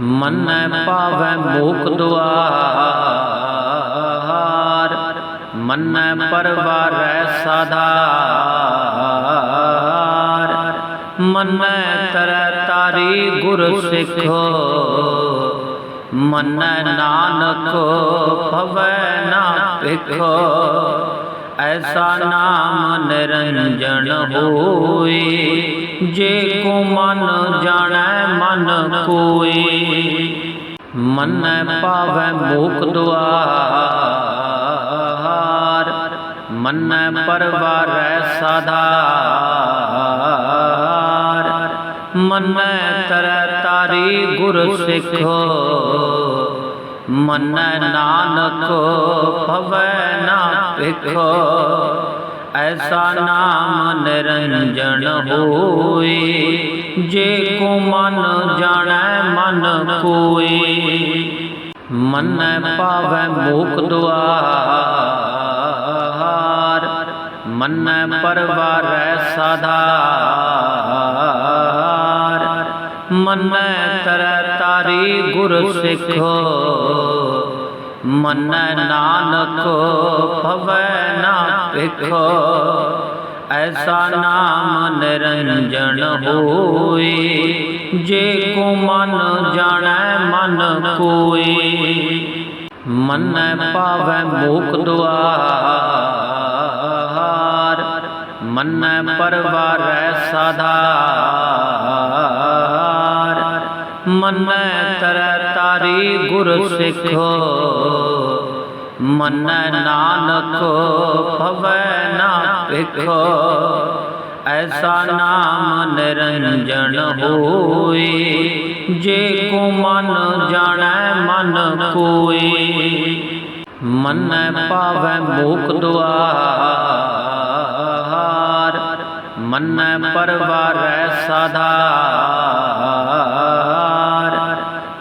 ਮੰਨੈ ਪਾਵੈ ਮੋਖ ਦੁਆਰ, ਮੰਨੈ ਪਰਵਾਰੈ ਸਾਧਾਰ, ਮੰਨੈ ਤਰੈ ਤਾਰੀ ਗੁਰ ਸਿੱਖੋ ਮੰਨੈ ਨਾਨਕ ਭਵੈ ਨਾ ਭਿਖੋ। ਐਸਾ ਨਾਮ ਨਿਰੰਜਨ ਹੋਈ ਜੇ ਕੋ ਮਨ ਜਾਣੈ, ਮਨ ਕੋਈ ਮੰਨੈ ਪਾਵੈ ਮੋਖ ਦੁਆਰ, ਮੰਨੈ ਪਰਵਾਰੈ ਸਾਧਾਰ। ਮੰਨੈ ਤਰੈ ਤਾਰੀ ਗੁਰ ਸਿੱਖ, ਮੰਨੈ ਨਾਨਕ ਭਵੈ ਨਾ ਐਸਾ ਨਾਮ ਨਿਰੰਜਨ ਹੋਈ ਜੇ ਕੋ ਮਨ ਜਾਣੈ, ਮਨ ਕੋਈ ਮੰਨੈ ਪਾਵੈ ਮੋਖ ਦੁਆਰ, ਮੰਨੈ ਪਰਵਾਰੈ ਸਾਧਾਰ। ਮੰਨੈ ਤਰੈ ਤਾਰੀ ਗੁਰ ਸਿੱਖੋ ਮਨ ਨਾਨਕ ਭਵੈ ਨਾ ਭਿਖੋ। ਐਸਾ ਨਾਮ ਨਿਰੰਜਨ ਹੋਈ ਜੇ ਕੋ ਮਨ ਜਾਣੈ, ਮਨ ਕੋਈ ਮੰਨੈ ਪਾਵੈ ਮੋਖ ਦੁਆਰ, ਮੰਨੈ ਪਰਵਾਰੈ ਸਾਧਾਰ। ਮੰਨੈ ਗੁਰ ਸਿੱਖੋ। ਮੰਨੈ ਨਾਨਕ ਭਵੈ ਨਾ ਭਿਖੋ। ਐਸਾ ਨਾਮ ਨਿਰੰਜਨ ਹੋਈ ਜੇ ਕੋ ਮਨ ਜਾਣੈ, ਮਨ ਕੋਈ ਮੰਨੈ ਪਾਵੈ ਮੋਖ ਦੁਆਰ, ਮੰਨੈ ਪਰਵਾਰੈ ਸਦਾ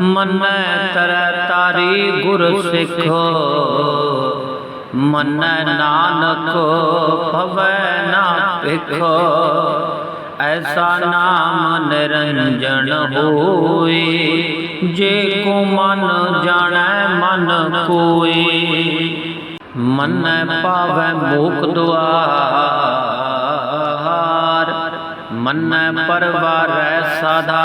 ਮੰਨੈ ਤਰੈ ਤਾਰੀ ਗੁਰ ਸਿੱਖੋ ਮੰਨੈ ਨਾਨਕ ਭਵੈ ਨਾ ਭਿਖੋ। ਐਸਾ ਨਾਮ ਨਿਰੰਜਨ ਹੋਈ, ਜੇ ਕੋ ਮਨ ਜਾਣੈ, ਮਨ ਕੋਈ। ਮੰਨੈ ਪਾਵੈ ਮੋਖ ਦੁਆਰ, ਮੰਨੈ ਪਰਵਾਰੈ ਸਦਾ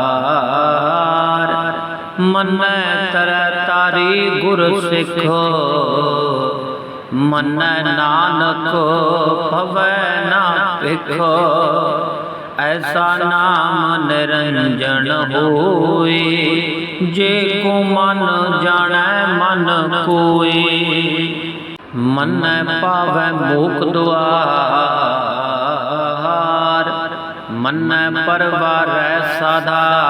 ਮਨੈ ਤਰੈ ਤਾਰੀ ਗੁਰ ਸਿੱਖੋ ਮੰਨੈ ਨਾਨਕ ਭਵੈ ਨਾ ਭਿਖੋ। ਐਸਾ ਨਾਮ ਨਿਰੰਜਨ ਹੋਈ, ਜੇ ਕੋ ਮਨ ਜਾਣੈ, ਮਨ ਕੋਈ। ਮੰਨੈ ਪਾਵੈ ਮੋਖ ਦੁਆਰ, ਮੰਨੈ ਪਰਵਾਰੈ ਸਾਧਾਰ।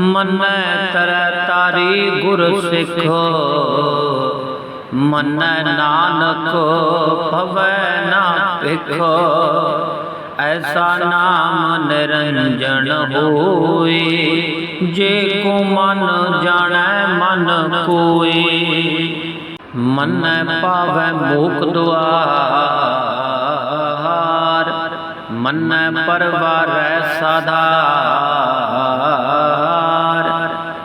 ਮਨੈ ਤਰੈ ਤਾਰੀ ਗੁਰ ਸਿੱਖੋ ਮਨੈ ਨਾਨਕ ਭਵੈ ਨਾ ਭਿਖੋ। ਐਸਾ ਨਾਮ ਨਿਰੰਜਨ ਹੋਈ, ਜੇ ਕੋ ਮਨ ਜਾਣੈ ਮਨ ਕੋਈ। ਮਨੈ ਪਾਵੈ ਮੋਖ ਦੁਆਰ, ਮਨੈ ਪਰਵਾਰੈ ਸਾਧਾਰ।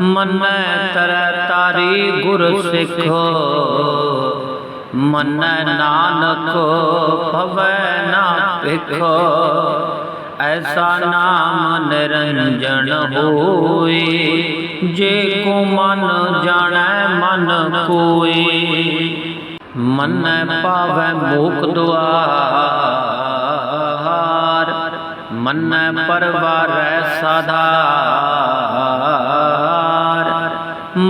ਮਨੈ ਤਰੈ ਤਾਰੀ ਗੁਰ ਸਿੱਖੋ। ਮਨੈ ਨਾਨਕ ਭਵੈ ਨਾ ਭਿਖੋ। ਐਸਾ ਨਾਮ ਨਿਰੰਜਨ ਹੋਈ, ਜੇ ਕੋ ਮਨ ਜਾਣੈ, ਮਨ ਕੋਈ। ਮੰਨੈ ਪਾਵੈ ਮੋਖ ਦੁਆਰ। ਮਨੈ ਪਰਵਾਰੈ ਸਾਧਾਰ।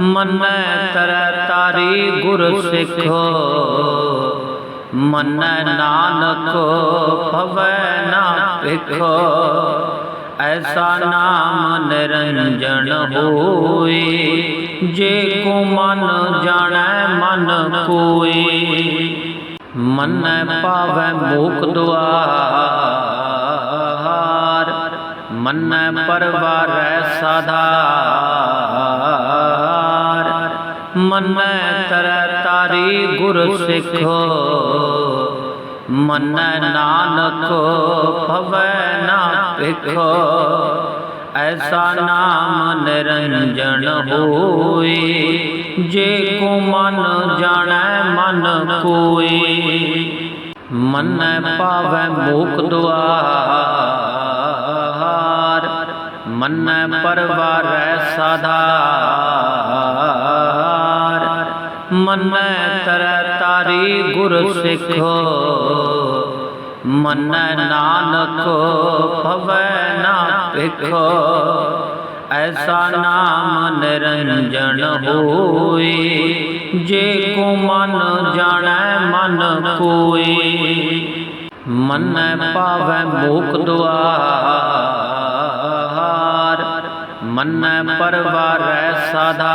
ਮਨੈ ਤਰੈ ਤਾਰੀ ਗੁਰ ਸਿੱਖੋ ਮਨੈ ਨਾਨਕ ਭਵੈ ਨਾ ਭਿਖੋ। ਐਸਾ ਨਾਮ ਨਿਰੰਜਨ ਹੋਏ, ਜੇ ਕੋ ਮਨ ਜਾਣੈ, ਮਨ ਕੋਈ ਮਨੈ ਪਾਵੈ ਮੋਖ ਦੁਆਰ, ਮਨੈ ਪਰਵਾਰੈ ਸਦਾ ਮਨੈ ਤਰੈ ਤਾਰੀ ਗੁਰ ਸਿੱਖੋ ਮਨੈ ਨਾਨਕ ਭਵੈ ਨਾ ਭਿਖੋ। ਐਸਾ ਨਾਮ ਨਿਰੰਜਨ ਹੋਈ, ਜੇ ਕੋ ਮਨ ਜਾਣੈ ਮਨ ਕੋਈ। ਮਨੈ ਪਾਵੈ ਮੋਖ ਦੁਆਰ। ਮਨੈ ਪਰਵਾਰੈ ਸਾਧਾਰ। ਮਨੈ ਤਰ ਤਾਰੀ ਗੁਰ ਸਿੱਖੋ ਮੰਨੈ ਨਾਨਕ ਭਵੈ ਨਾ ਭਿਖੋ। ਐਸਾ ਨਾਮ ਨਿਰੰਜਨ ਹੋਈ, ਜੇ ਕੋ ਮਨ ਜਾਣੈ, ਮਨ ਕੋਈ। ਮੰਨੈ ਪਾਵੈ ਮੋਖ ਦੁਆਰ, ਮੰਨੈ ਪਰਵਾਰੈ ਸਦਾ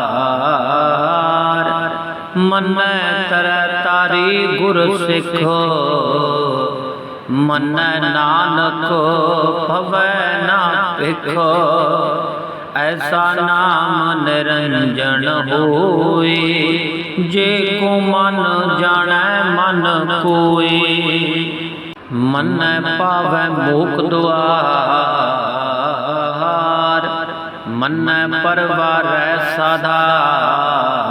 ਮੰਨੈ ਤਰੈ ਤਾਰੀ ਗੁਰ ਸਿੱਖੋ ਮੰਨੈ ਨਾਨਕ ਭਵੈ ਨਾ ਭਿਖੋ। ਐਸਾ ਨਾਮ ਨਿਰੰਜਨ ਹੋਏ ਜੇ ਕੋ ਮਨ ਜਾਣੈ, ਮਨ ਕੋਈ। ਮੰਨੈ ਪਾਵੈ ਮੋਖ ਦੁਆਰ। ਮੰਨੈ ਪਰਵਾਰੈ ਸਾਧਾਰ।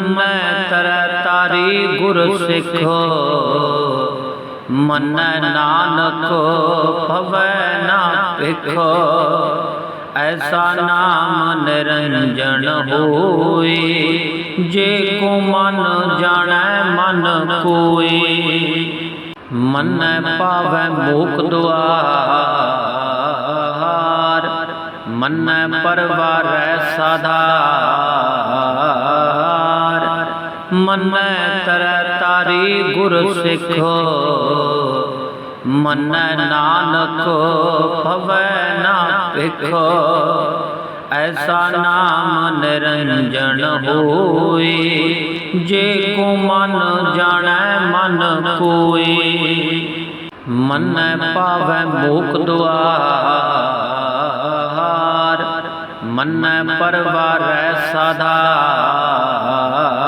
ਮੰਨੈ ਤਰੈ ਤਾਰੀ ਗੁਰ ਸਿੱਖੋ ਮੰਨੈ ਨਾਨਕ ਭਵੈ ਨਾ ਭਿਖੋ। ਐਸਾ ਨਾਮ ਨਿਰੰਜਨ ਹੋਈ, ਜੇ ਕੋ ਮਨ ਜਾਣੈ, ਮਨ ਕੋਈ। ਮੰਨੈ ਪਾਵੈ ਮੋਖ ਦੁਆਰ। ਮੰਨੈ ਪਰਵਾਰੈ ਸਾਧਾਰ। ਮੰਨੈ ਤਰੈ ਤਾਰੀ ਗੁਰ ਸਿੱਖੋ। ਮੰਨੈ ਨਾਨਕ ਭਵੈ ਨਾ ਭਿਖੋ। ਐਸਾ ਨਾਮ ਨਿਰੰਜਨ ਹੋਏ ਜੇ ਕੋ ਮਨ ਜਾਣੈ, ਮਨ ਕੋਈ। ਮੰਨੈ ਪਾਵੈ ਮੋਖ ਦੁਆਰ। ਮੰਨੈ ਪਰਵਾਰੈ ਸਾਧਾਰ।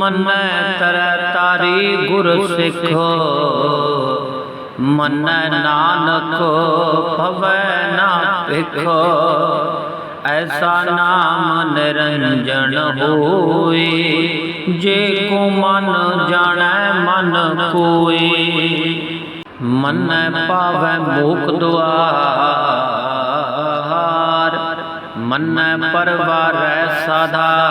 ਮਨੈ ਤਰੈ ਤਾਰੀ ਗੁਰ ਸਿੱਖੋ ਮਨੈ ਨਾਨਕ ਭਵੈ ਨਾ ਭਿਖੋ। ਐਸਾ ਨਾਮ ਨਿਰੰਜਨ ਹੋਈ, ਜੇ ਕੋ ਮਨ ਜਾਣੈ ਮਨ ਕੋਈ। ਮਨੈ ਪਾਵੈ ਮੂਕ ਦੁਆਰ। ਮਨੈ ਪਰਵਾਰੈ ਸਾਧਾਰ।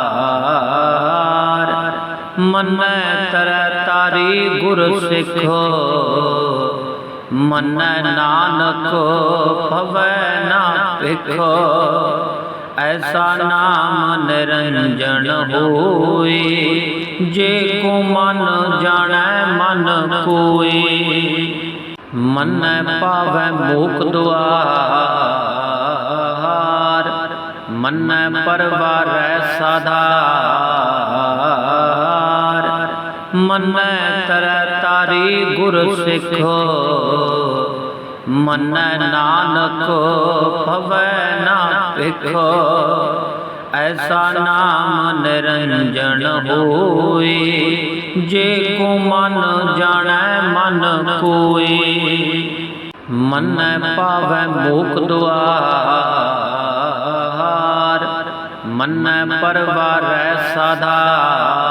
ਮਨੈ ਤਰੈ ਤਾਰੀ ਗੁਰ ਸਿੱਖੋ ਮਨੈ ਨਾਨਕ ਭਵੈ ਨਾ ਭਿਖੋ। ਐਸਾ ਨਾਮ ਨਿਰੰਜਨ ਹੋਈ, ਜੇ ਕੋ ਮਨ ਜਾਣੈ, ਮਨ ਕੋਈ। ਮਨੈ ਪਾਵੈ ਮੂਕ ਦੁਆਰ। ਮਨੈ ਪਰਵਾਰੈ ਸਾਧਾਰ। ਮਨੈ ਤਰੈ ਤਾਰੀ ਗੁਰ ਸਿੱਖੋ ਮਨੈ ਨਾਨਕ ਭਵੈ ਨਾ ਭਿਖੋ। ਐਸਾ ਨਾਮ ਨਿਰੰਜਨ ਹੋਏ ਜੇ ਕੋ ਮਨ ਜਾਣੈ ਮਨ ਕੋਈ। ਮਨੈ ਪਾਵੈ ਮੂਕ ਦੁਆਰ। ਮਨੈ ਪਰਵਾਰੈ ਸਾਧਾਰ।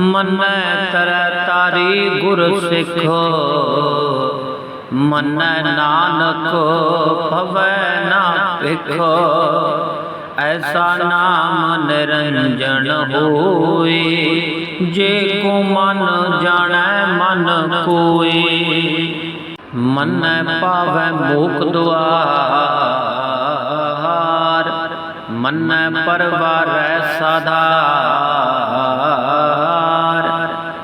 ਮਨੈ ਤਰੈ ਤਾਰੀ ਗੁਰ ਸਿੱਖੋ ਮਨੈ ਨਾਨਕ ਭਵੈ ਨਾ ਭਿਖੋ। ਐਸਾ ਨਾਮ ਨਿਰੰਜਨ ਹੋਏ ਜੇ ਕੋ ਮਨ ਜਾਣੈ, ਮਨ ਕੋਈ। ਮੰਨੈ ਪਾਵੈ ਮੂਕ ਦੁਆਰ। ਮਨੈ ਪਰਵਾਰੈ ਸਾਧਾਰ।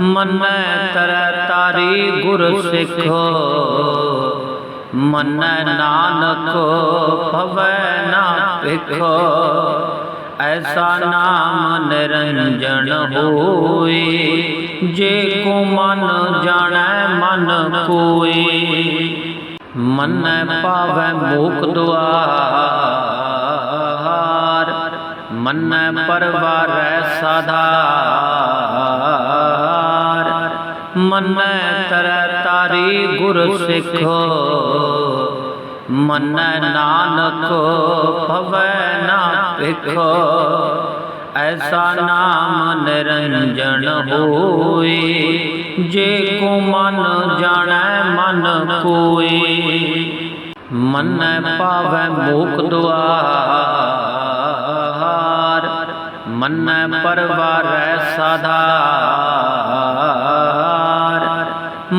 ਮਨੈ ਤਰੈ ਤਾਰੀ ਗੁਰ ਸਿੱਖੋ ਮਨੈ ਨਾਨਕ ਭਵੈ ਨਾ ਭਿਖੋ। ਐਸਾ ਨਾਮ ਨਿਰੰਜਨ ਹੋਏ ਜੇ ਕੋ ਮਨ ਜਾਣੈ, ਮਨ ਕੋਈ। ਮਨੈ ਪਾਵੈ ਮੂਕ ਦੁਆਰ। ਮਨੈ ਪਰਵਾਰੈ ਸਾਧਾਰ। ਮਨੈ ਤਰੈ ਤਾਰੀ ਗੁਰ ਸਿੱਖੋ ਮਨੈ ਨਾਨਕ ਭਵੈ ਨਾ ਭਿਖੋ। ਐਸਾ ਨਾਮ ਨਿਰੰਜਨ ਹੋਈ, ਜੇ ਕੋ ਮਨ ਜਾਣੈ, ਮਨ ਕੋਈ। ਮਨੈ ਪਾਵੈ ਮੂਕ ਦੁਆਰ, ਮਨੈ ਪਰਵਾਰੈ ਸਾਧਾਰ।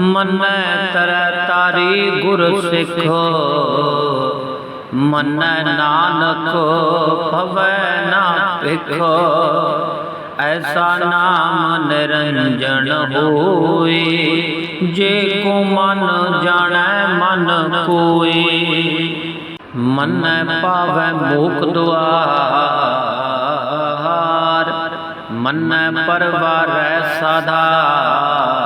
ਮੰਨੈ ਤਰੈ ਤਾਰੀ ਗੁਰ ਸਿੱਖ ਮੰਨੈ ਨਾਨਕ ਭਵੈ ਨਾ ਭਿਖ। ਐਸਾ ਨਾਮ ਨਿਰੰਜਨ ਹੋਏ ਜੇ ਕੋ ਮਨ ਜਾਣੈ, ਮਨ ਕੋਏ ਮੰਨੈ ਪਾਵੈ ਮੋਖ ਦੁਆਰ। ਮੰਨੈ ਪਰਵਾਰੈ ਸਾਧਾਰ।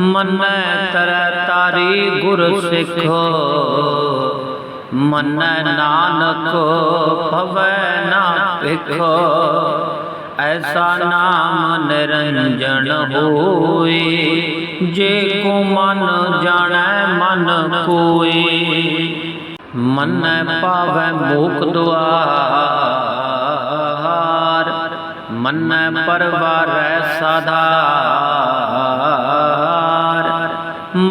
ਮੰਨੈ ਤਰੈ ਤਾਰੀ ਗੁਰ ਸਿੱਖ ਮੰਨੈ ਨਾਨਕ ਭਵੈ ਨਾ ਭਿਖ। ਐਸਾ ਨਾਮ ਨਿਰੰਜਨ ਹੋਏ ਜੇ ਕੋ ਮਨ ਜਾਣੈ ਮਨ ਕੋਏ ਮੰਨੈ ਪਾਵੈ ਮੋਖ ਦੁਆਰ। ਮੰਨੈ ਪਰਵਾਰੈ ਸਦਾ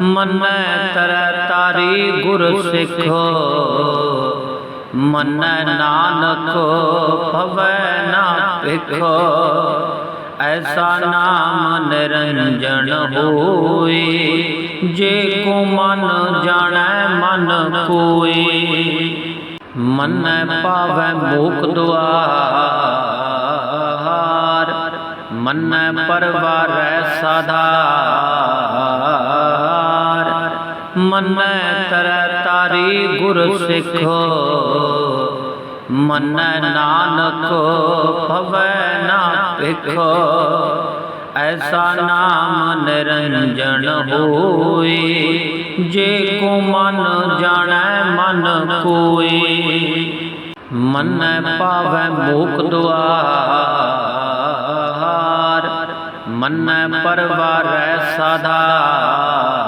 ਮੰਨੈ ਤਰੈ ਤਾਰੀ ਗੁਰ ਸਿੱਖ ਮੰਨੈ ਨਾਨਕ ਭਵੈ ਨਾ ਭਿਖ। ਐਸਾ ਨਾਮ ਨਿਰੰਜਨ ਹੋਏ ਜੇ ਕੋ ਮਨ ਜਾਣੈ, ਮਨ ਕੋਏ ਮੰਨੈ ਪਾਵੈ ਮੋਖ ਦੁਆਰ। ਮੰਨੈ ਪਰਵਾਰੈ ਸਾਧਾਰ। ਮੰਨੈ ਤਰੈ ਤਾਰੀ ਗੁਰ ਸਿੱਖ ਮਨ ਨਾਨਕ ਭਵੈ ਨਾ ਭਿਖ। ਐਸਾ ਨਾਮ ਨਿਰੰਜਨ ਹੋਏ ਜੇ ਕੋ ਮਨ ਜਾਣੈ, ਮਨ ਕੋਏ ਮੰਨੈ ਪਾਵੈ ਮੋਖ ਦੁਆਰ। ਮੰਨੈ ਪਰਵਾਰੈ ਸਾਧਾਰ।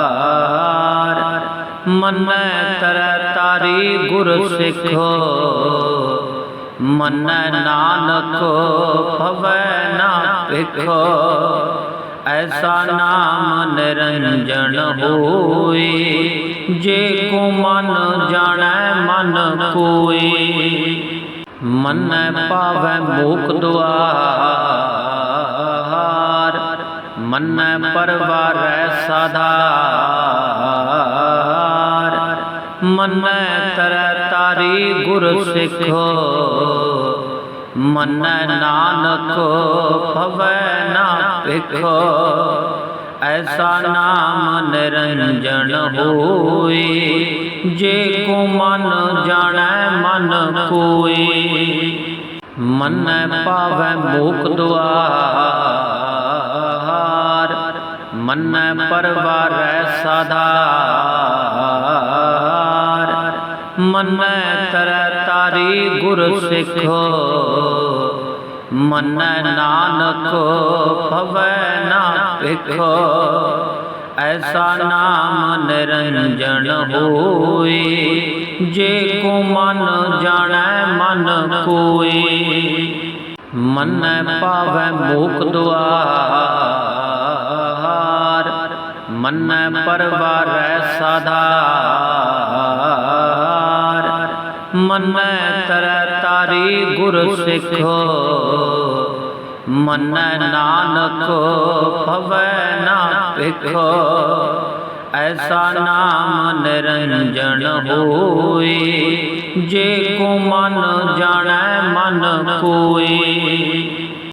ਮੰਨੈ ਤਰੈ ਤਾਰੀ ਗੁਰ ਸਿੱਖੋ ਮੰਨੈ ਨਾਨਕ ਭਵੈ ਨਾ ਭਿਖੋ। ਐਸਾ ਨਾਮ ਨਿਰੰਜਨ ਹੋਏ ਜੇ ਕੋ ਮਨ ਜਾਣੈ, ਮਨ ਕੋਈ। ਮੰਨੈ ਪਾਵੈ ਮੋਖ ਦੁਆਰ। ਮੰਨੈ ਪਰਵਾਰੈ ਸਦਾ ਮੰਨੈ ਤਰ ਤਾਰੀ ਗੁਰ ਸਿੱਖੋ ਮੰਨੈ ਨਾਨਕ ਭਵੈ ਨਾ ਭਿਖੋ। ਐਸਾ ਨਾਮ ਨਿਰੰਜਨ ਹੋਏ ਜੇ ਕੋ ਮਨ ਜਾਣੈ ਮਨ ਕੋਈ। ਮੰਨੈ ਪਾਵੈ ਮੋਖ ਦੁਆਰ। ਮੰਨੈ ਪਰਵਾਰੈ ਸਾਧਾਰ ਮਨੈ ਤਰੈ ਤਾਰੀ ਗੁਰ ਸਿੱਖੋ ਮੰਨੈ ਨਾਨਕ ਭਵੈ ਨਾ ਭਿਖੋ। ਐਸਾ ਨਾਮ ਨਿਰੰਜਨ ਹੋਈ, ਜੇ ਕੋ ਮਨ ਜਾਣੈ, ਮਨ ਕੋਈ। ਮੰਨੈ ਪਾਵੈ ਮੋਖ ਦੁਆਰ। ਮੰਨੈ ਪਰਵਾਰੈ ਸਾਧਾਰ। ਮੰਨੈ ਤਰੈ ਤਾਰੀ ਗੁਰ ਸਿੱਖੋ ਮੰਨੈ ਨਾਨਕ ਭਵੈ ਨਾ ਭਿਖੋ। ਐਸਾ ਨਾਮ ਨਿਰੰਜਨ ਹੋਏ ਜੇ ਕੋ ਮਨ ਜਾਣੈ ਮਨ ਕੋਈ।